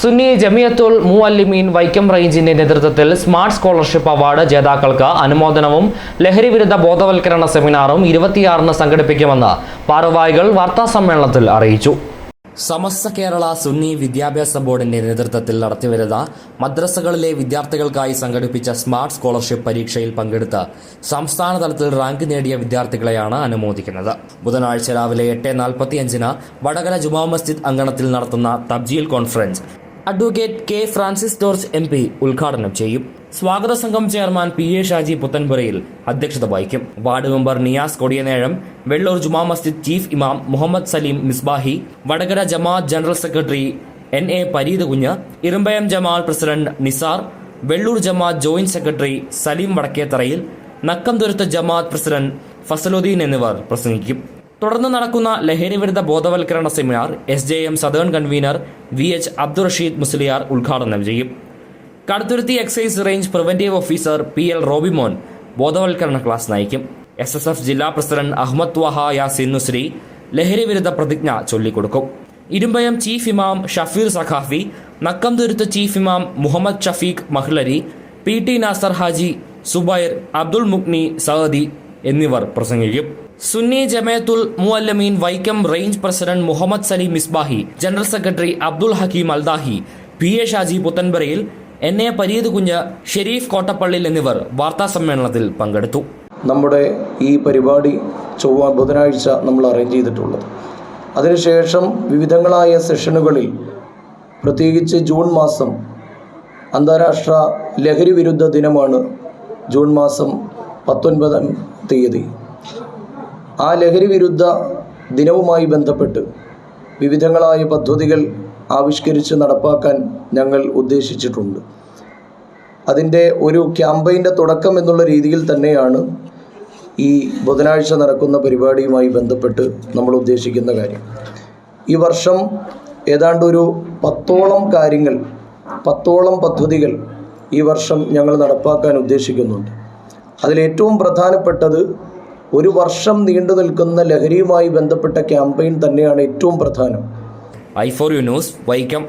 സുന്നി ജമിയത്തുൽ മുഅല്ലിമീൻ വൈക്കം റേഞ്ചിന്റെ നേതൃത്വത്തിൽ smart scholarship award ജേതാക്കൾക്ക് അനുമോദനവും ലഹരി വിരുദ്ധ ബോധവൽക്കരണ സെമിനാറും ഇരുപത്തിയാറിന് സംഘടിപ്പിക്കുമെന്ന് ഭാരവാഹികൾ വാർത്താസമ്മേളനത്തിൽ അറിയിച്ചു. സമസ്ത കേരള സുന്നി വിദ്യാഭ്യാസ ബോർഡിന്റെ നേതൃത്വത്തിൽ നടത്തിവരുന്ന മദ്രസകളിലെ വിദ്യാർത്ഥികൾക്കായി സംഘടിപ്പിച്ച സ്മാർട്ട് സ്കോളർഷിപ്പ് പരീക്ഷയിൽ പങ്കെടുത്ത് സംസ്ഥാന തലത്തിൽ റാങ്ക് നേടിയ വിദ്യാർത്ഥികളെയാണ് അനുമോദിക്കുന്നത്. ബുധനാഴ്ച രാവിലെ എട്ട് നാൽപ്പത്തിയഞ്ചിന് വടകര ജുമാ മസ്ജിദ് അങ്കണത്തിൽ നടത്തുന്ന Tabjeel conference advocate K Francis George M P ഉദ്ഘാടനം ചെയ്യും. സ്വാഗത സംഘം chairman P A Shaji Puthenpurayil അധ്യക്ഷത വഹിക്കും. Ward member Niyas Kodiyanezham Vellur Juma Masjid chief ഇമാം മുഹമ്മദ് സലീം മിസ്ബാഹി വടകര ജമാഅത്ത് general secretary N A Pareeth Kunju Irumbayam Jamal president Nisar Vellur Jamaat joint secretary Saleem വടക്കേത്തറയിൽ Nakkam ദുരത്ത് Jamaat president Fazaluddin എന്നിവർ പ്രസംഗിക്കും. തുടർന്ന് നടക്കുന്ന ലഹരി വിരുദ്ധ ബോധവൽക്കരണ seminar S J M southern convener V H Abdul Rasheed Musliyar ഉദ്ഘാടനം ചെയ്യും. Kaduthuruthy excise range preventive officer P L Robimon ബോധവൽക്കരണ ക്ലാസ് നയിക്കും. എസ് എസ് എഫ് ജില്ലാ പ്രസിഡന്റ് അഹമ്മദ് വഹ യാസിൻ നുസ്രി ലഹരി വിരുദ്ധ പ്രതിജ്ഞ ചൊല്ലിക്കൊടുക്കും. ഇരുമ്പയം ചീഫ് ഇമാം ഷഫീർ സഖാഫി നക്കം തുരുത്ത് ചീഫ് ഇമാം മുഹമ്മദ് ഷഫീഖ് മഹ്ലരി പി ടി നാസർ ഹാജി സുബൈർ അബ്ദുൾ മുക്നി സഹദി എന്നിവർ പ്രസംഗിക്കും. Sunni Jamiyyathul Muallimeen Vaikom range president Muhammad Salim Misbahi general secretary Abdul Hakeem Aldahi P A Shaji Puthenpurayil N A Pareeth Kunju Shereef Kottappallil എന്നിവർ വാർത്താ സമ്മേളനത്തിൽ പങ്കെടുത്തു. നമ്മുടെ ഈ പരിപാടി ചൊവ്വ ബുധനാഴ്ച നമ്മൾ അറേഞ്ച് ചെയ്തിട്ടുള്ളത്. അതിനുശേഷം വിവിധങ്ങളായ സെഷനുകളിൽ പ്രത്യേകിച്ച് ജൂൺ മാസം അന്താരാഷ്ട്ര ലഹരി വിരുദ്ധ ദിനമാണ് ജൂൺ മാസം പത്തൊൻപതാം തീയതി. ആ ലഹരി വിരുദ്ധ ദിനവുമായി ബന്ധപ്പെട്ട് വിവിധങ്ങളായ പദ്ധതികൾ ആവിഷ്കരിച്ച് നടപ്പാക്കാൻ ഞങ്ങൾ ഉദ്ദേശിച്ചിട്ടുണ്ട്. അതിന്റെ ഒരു ക്യാമ്പയിന്റെ തുടക്കം എന്നുള്ള രീതിയിൽ തന്നെയാണ് ഈ ബുധനാഴ്ച നടക്കുന്ന പരിപാടിയുമായി ബന്ധപ്പെട്ട് നമ്മൾ ഉദ്ദേശിക്കുന്ന കാര്യം. ഈ വർഷം ഏതാണ്ട് ഒരു പത്തോളം കാര്യങ്ങൾ പത്തോളം പദ്ധതികൾ ഈ വർഷം ഞങ്ങൾ നടപ്പാക്കാൻ ഉദ്ദേശിക്കുന്നുണ്ട്. അതിലേറ്റവും പ്രധാനപ്പെട്ടത് ഒരു വർഷം നീണ്ടു നിൽക്കുന്ന ലഹരിയുമായി ബന്ധപ്പെട്ട ക്യാമ്പയിൻ തന്നെയാണ് ഏറ്റവും പ്രധാനം. I four U news Vaikom